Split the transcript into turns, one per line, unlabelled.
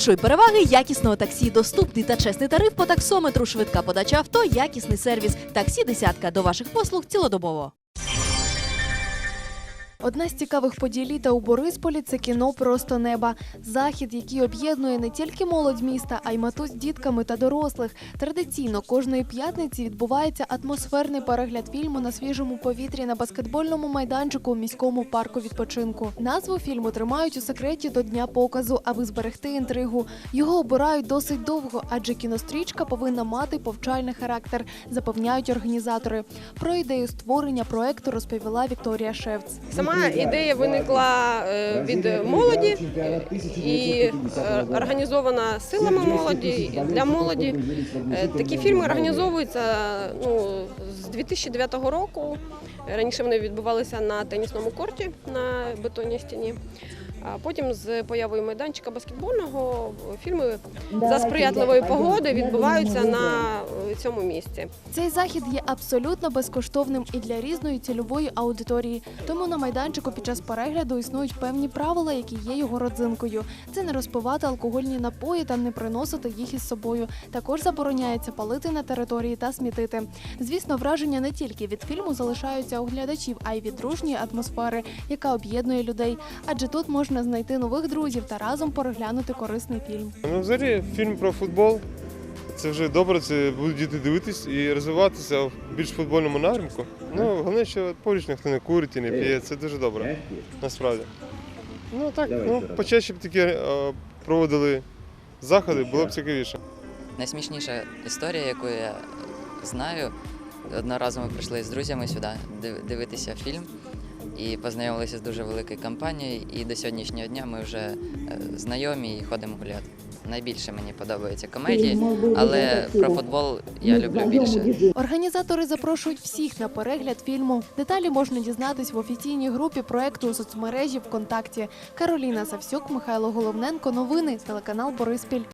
Відчуй переваги якісного таксі, доступний та чесний тариф по таксометру, швидка подача авто, якісний сервіс. Таксі десятка до ваших послуг цілодобово.
Одна з цікавих подій літа у Борисполі це кіно Просто неба. Захід, який об'єднує не тільки молодь міста, а й матусь з дітками та дорослих. Традиційно кожної п'ятниці відбувається атмосферний перегляд фільму на свіжому повітрі на баскетбольному майданчику у міському парку відпочинку. Назву фільму тримають у секреті до дня показу, аби зберегти інтригу. Його обирають досить довго, адже кінострічка повинна мати повчальний характер, запевняють організатори. Про ідею створення проекту розповіла Вікторія Шевц.
Сама ідея виникла е, від молоді і е, організована силами молоді для молоді. Е, Такі фільми організовуються ну, з 2009 року. Раніше вони відбувалися на тенісному корті на бетонній стіні. А потім з появою майданчика баскетбольного фільми за сприятливої погоди відбуваються на е, цьому місці.
Цей захід є абсолютно безкоштовним і для різної цільової аудиторії. Тому на майданчику під час перегляду існують певні правила, які є його родзинкою. Це не розпивати алкогольні напої та не приносити їх із собою. Також забороняється палити на території та смітити. Звісно, враження не тільки від фільму залишаються у глядачів, а й від дружньої атмосфери, яка об'єднує людей. Адже тут можна знайти нових друзів та разом переглянути корисний фільм.
Ну, взагалі, фільм про футбол. Це вже добре, це будуть діти дивитись і розвиватися в більш футбольному напрямку. Ну, головне, що поруч ніхто не курить і не п'є, це дуже добре, насправді. Ну так, ну, почаще б такі е, проводили заходи, було б цікавіше.
Найсмішніша історія, яку я знаю. Одного разу ми прийшли з друзями сюди дивитися фільм і познайомилися з дуже великою компанією. І до сьогоднішнього дня ми вже е, знайомі і ходимо гуляти. Найбільше мені подобаються комедії, але про футбол я люблю більше.
Організатори запрошують всіх на перегляд фільму. Деталі можна дізнатись в офіційній групі проекту у соцмережі ВКонтакті. Кароліна Савсюк, Михайло Головненко. Новини телеканал Бориспіль.